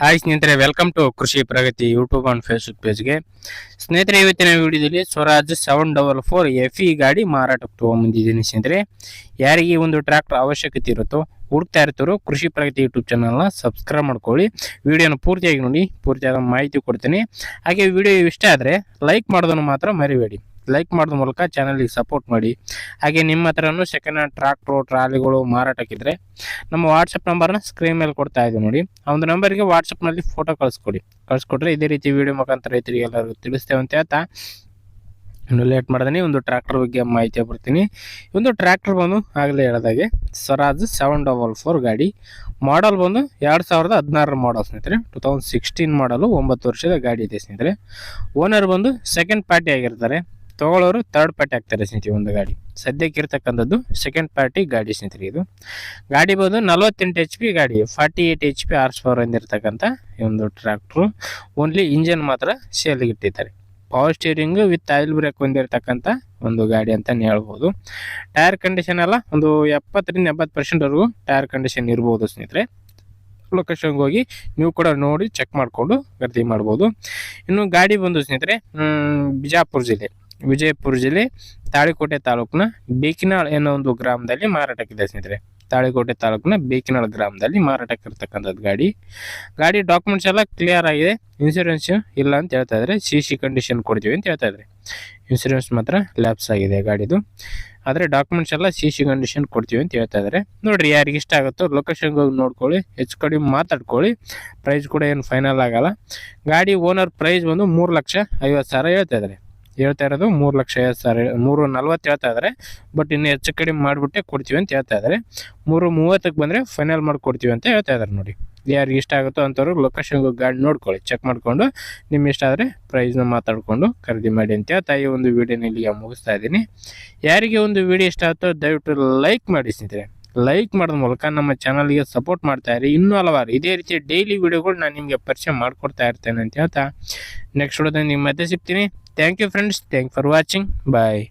Hi ಸ್ನೇಹಿತರೆ welcome to Krishi Pragati YouTube and Facebook ಪೇಜ್ಗೆ ಸ್ನೇಹಿತರೆ, ಇವತ್ತಿನ ವಿಡಿಯೋದಲ್ಲಿ Swaraj seven double four F E ಗಾಡಿ ಮಾರಾಟಕ್ಕೆ ತೊಗೊಂಬಂದಿದ್ದೀನಿ ಸ್ನೇಹಿತರೆ. ಯಾರಿಗೆ ಈ ಒಂದು ಟ್ರ್ಯಾಕ್ಟರ್ ಅವಶ್ಯಕತೆ ಇರುತ್ತೋ, ಹುಡುಕ್ತಾ ಇರ್ತಾರೋ, ಕೃಷಿ ಪ್ರಗತಿ ಯೂಟ್ಯೂಬ್ ಚಾನಲ್ನ ಸಬ್ಸ್ಕ್ರೈಬ್ ಮಾಡ್ಕೊಳ್ಳಿ. ವಿಡಿಯೋನ ಪೂರ್ತಿಯಾಗಿ ನೋಡಿ, ಪೂರ್ತಿಯಾದ ಮಾಹಿತಿ ಕೊಡ್ತೀನಿ. ಹಾಗೆ ವಿಡಿಯೋ ಇಷ್ಟ ಆದರೆ ಲೈಕ್ ಮಾಡೋದನ್ನು ಮಾತ್ರ ಮರಿಬೇಡಿ. ಲೈಕ್ ಮಾಡೋದ್ರ ಮೂಲಕ ಚಾನಲ್ಗೆ ಸಪೋರ್ಟ್ ಮಾಡಿ. ಹಾಗೆ ನಿಮ್ಮ ಹತ್ರನೂ ಸೆಕೆಂಡ್ ಹ್ಯಾಂಡ್ ಟ್ರಾಕ್ಟ್ರು ಟ್ರಾಲಿಗಳು ಮಾರಾಟಕ್ಕಿದ್ರೆ ನಮ್ಮ ವಾಟ್ಸಪ್ ನಂಬರ್ನ ಸ್ಕ್ರೀನ್ ಮೇಲೆ ಕೊಡ್ತಾ ಇದ್ದೀವಿ ನೋಡಿ. ಆ ಒಂದು ನಂಬರ್ಗೆ ವಾಟ್ಸಪ್ನಲ್ಲಿ ಫೋಟೋ ಕಳಿಸ್ಕೊಡಿ. ಕಳಿಸ್ಕೊಟ್ರೆ ಇದೇ ರೀತಿ ವಿಡಿಯೋ ಮುಖಾಂತರ ರೈತರಿಗೆ ಎಲ್ಲರಿಗೂ ತಿಳಿಸ್ತೇವೆ ಅಂತ ಹೇಳ್ತಾ ಇನ್ನು ಲೇಟ್ ಮಾಡ್ದೆ ಒಂದು ಟ್ರ್ಯಾಕ್ಟರ್ ಬಗ್ಗೆ ಮಾಹಿತಿ ಬರ್ತೀನಿ ಒಂದು ಟ್ರ್ಯಾಕ್ಟರ್ ಬಂದು ಆಗಲೇ ಹೇಳಿದಾಗೆ ಸ್ವರಾಜ್ ಸೆವೆನ್ ಡಬಲ್ ಫೋರ್ ಗಾಡಿ. ಮಾಡಲ್ ಬಂದು ಎರಡು ಸಾವಿರದ ಹದಿನಾರರ ಮಾಡಲ್ ಸ್ನೇಹಿತರೆ. ಟೂ ತೌಸಂಡ್ ಸಿಕ್ಸ್ಟೀನ್ ಮಾಡಲು ಒಂಬತ್ತು ವರ್ಷದ ಗಾಡಿ ಇದೆ ಸ್ನೇಹಿತರೆ. ಓನರ್ ಬಂದು ಸೆಕೆಂಡ್ ಪಾರ್ಟಿ ಆಗಿರ್ತಾರೆ. ತಗೊಳ್ಳೋರು ಥರ್ಡ್ ಪಾರ್ಟಿ ಆಗ್ತಾರೆ ಸ್ನೇಹಿತರೆ ಒಂದು ಗಾಡಿ. ಸದ್ಯಕ್ಕೆ ಇರ್ತಕ್ಕಂಥದ್ದು ಸೆಕೆಂಡ್ ಪಾರ್ಟಿ ಗಾಡಿ ಸ್ನೇಹಿತರೆ ಇದು. ಗಾಡಿ ಬಂದು ನಲವತ್ತೆಂಟು ಎಚ್ ಪಿ ಗಾಡಿ forty eight H P horse power ಹೊಂದಿರತಕ್ಕಂಥ ಈ ಒಂದು ಟ್ರ್ಯಾಕ್ಟ್ರು ಓನ್ಲಿ ಇಂಜನ್ ಮಾತ್ರ ಸೇಲ್ಗೆ ಇಟ್ಟಿದ್ದಾರೆ. Power steering with oil brake ಹೊಂದಿರತಕ್ಕಂಥ ಒಂದು ಗಾಡಿ ಅಂತಲೇ ಹೇಳ್ಬೋದು. ಟೈರ್ ಕಂಡೀಷನ್ ಎಲ್ಲ ಒಂದು ಎಪ್ಪತ್ತರಿಂದ ಎಂಬತ್ತು ಪರ್ಸೆಂಟ್ವರೆಗೂ ಟೈರ್ ಕಂಡೀಷನ್ ಇರ್ಬೋದು ಸ್ನೇಹಿತರೆ. ಲೊಕೇಶನ್ಗೆ ಹೋಗಿ ನೀವು ಕೂಡ ನೋಡಿ ಚೆಕ್ ಮಾಡಿಕೊಂಡು ಖರೀದಿ ಮಾಡ್ಬೋದು. ಇನ್ನು ಗಾಡಿ ಬಂದು ಸ್ನೇಹಿತರೆ ಬಿಜಾಪುರ ಜಿಲ್ಲೆ. ವಿಜಯಪುರ ಜಿಲ್ಲೆ ತಾಳಿಕೋಟೆ ತಾಲೂಕಿನ ಬೇಕಿನಾಳ್ ಅನ್ನೋ ಒಂದು ಗ್ರಾಮದಲ್ಲಿ ಮಾರಾಟಕ್ಕಿದೆ ಸ್ನೇಹಿತರೆ. ತಾಳಿಕೋಟೆ ತಾಲೂಕಿನ ಬೇಕಿನಾಳ್ ಗ್ರಾಮದಲ್ಲಿ ಮಾರಾಟಕ್ಕೆ ಇರ್ತಕ್ಕಂಥದ್ದು ಗಾಡಿ. ಗಾಡಿ ಡಾಕ್ಯುಮೆಂಟ್ಸ್ ಎಲ್ಲ ಕ್ಲಿಯರ್ ಆಗಿದೆ. ಇನ್ಸೂರೆನ್ಸ್ ಇಲ್ಲ ಅಂತ ಹೇಳ್ತಾ ಇದ್ದಾರೆ ಸಿ ಸಿ ಕಂಡೀಷನ್ ಕೊಡ್ತೀವಿ ಅಂತ ಹೇಳ್ತಾ ಇದ್ದಾರೆ ಇನ್ಸೂರೆನ್ಸ್ ಮಾತ್ರ ಲ್ಯಾಪ್ಸ್ ಆಗಿದೆ ಗಾಡಿದು. ಆದರೆ ಡಾಕ್ಯುಮೆಂಟ್ಸ್ ಎಲ್ಲ ಸಿ ಸಿ ಕಂಡೀಷನ್ ಕೊಡ್ತೀವಿ ಅಂತ ಹೇಳ್ತಾ ಇದ್ದಾರೆ ನೋಡ್ರಿ ಯಾರಿಗೆ ಇಷ್ಟ ಆಗುತ್ತೋ ಲೊಕೇಶನ್ಗೆ ಹೋಗಿ ನೋಡ್ಕೊಳ್ಳಿ. ಹೆಚ್ಚು ಕಡಿಮೆ ಮಾತಾಡ್ಕೊಳ್ಳಿ. ಪ್ರೈಸ್ ಕೂಡ ಏನು ಫೈನಲ್ ಆಗೋಲ್ಲ. ಗಾಡಿ ಓನರ್ ಪ್ರೈಸ್ ಬಂದು ಮೂರು ಲಕ್ಷ ಐವತ್ತು ಸಾವಿರ ಹೇಳ್ತಾ ಇದ್ದಾರೆ. ಹೇಳ್ತಾ ಇರೋದು ಮೂರು ಲಕ್ಷ ಐವತ್ತು ಸಾವಿರ ಮೂರು ನಲ್ವತ್ತು ಹೇಳ್ತಾ ಇದ್ದಾರೆ ಬಟ್ ಇನ್ನು ಹೆಚ್ಚು ಕಡಿಮೆ ಮಾಡಿಬಿಟ್ಟೆ ಕೊಡ್ತೀವಿ ಅಂತ ಹೇಳ್ತಾ ಇದ್ದಾರೆ ಮೂರು ಮೂವತ್ತಕ್ಕೆ ಬಂದರೆ ಫೈನಲ್ ಮಾಡಿ ಕೊಡ್ತೀವಿ ಅಂತ ಹೇಳ್ತಾ ಇದ್ದಾರೆ ನೋಡಿ. ಯಾರಿಗೆ ಇಷ್ಟ ಆಗುತ್ತೋ ಅಂಥವ್ರು ಲೊಕೇಶನ್ಗೆ ಗಾಡಿ ನೋಡ್ಕೊಳ್ಳಿ ಚೆಕ್ ಮಾಡಿಕೊಂಡು ನಿಮ್ಮ ಇಷ್ಟ ಆದರೆ ಪ್ರೈಸ್ನ ಮಾತಾಡಿಕೊಂಡು ಖರೀದಿ ಮಾಡಿ ಅಂತ ಹೇಳ್ತಾ ಈ ಒಂದು ವಿಡಿಯೋನ ಇಲ್ಲಿಗೆ ಮುಗಿಸ್ತಾ ಇದ್ದೀನಿ. ಯಾರಿಗೆ ಒಂದು ವಿಡಿಯೋ ಇಷ್ಟ ಆಗುತ್ತೋ ದಯವಿಟ್ಟು ಲೈಕ್ ಮಾಡಿ ಸ್ನೇಹಿತರೆ. ಲೈಕ್ ಮಾಡೋದ್ರ ಮೂಲಕ ನಮ್ಮ ಚಾನಲ್ಗೆ ಸಪೋರ್ಟ್ ಮಾಡ್ತಾ ಇರಿ. ಇನ್ನೂ ಹಲವಾರು ಇದೇ ರೀತಿ ಡೈಲಿ ವಿಡಿಯೋಗಳು ನಾನು ನಿಮಗೆ ಪರಿಚಯ ಮಾಡಿಕೊಡ್ತಾ ಇರ್ತೇನೆ ಅಂತ ಹೇಳ್ತಾ. ನೆಕ್ಸ್ಟ್ ವಿಡಿಯೋದಲ್ಲಿ ನಿಮ್ಮ ಮಧ್ಯೆ ಸಿಗ್ತೀನಿ. thank you friends. Thank for watching. Bye.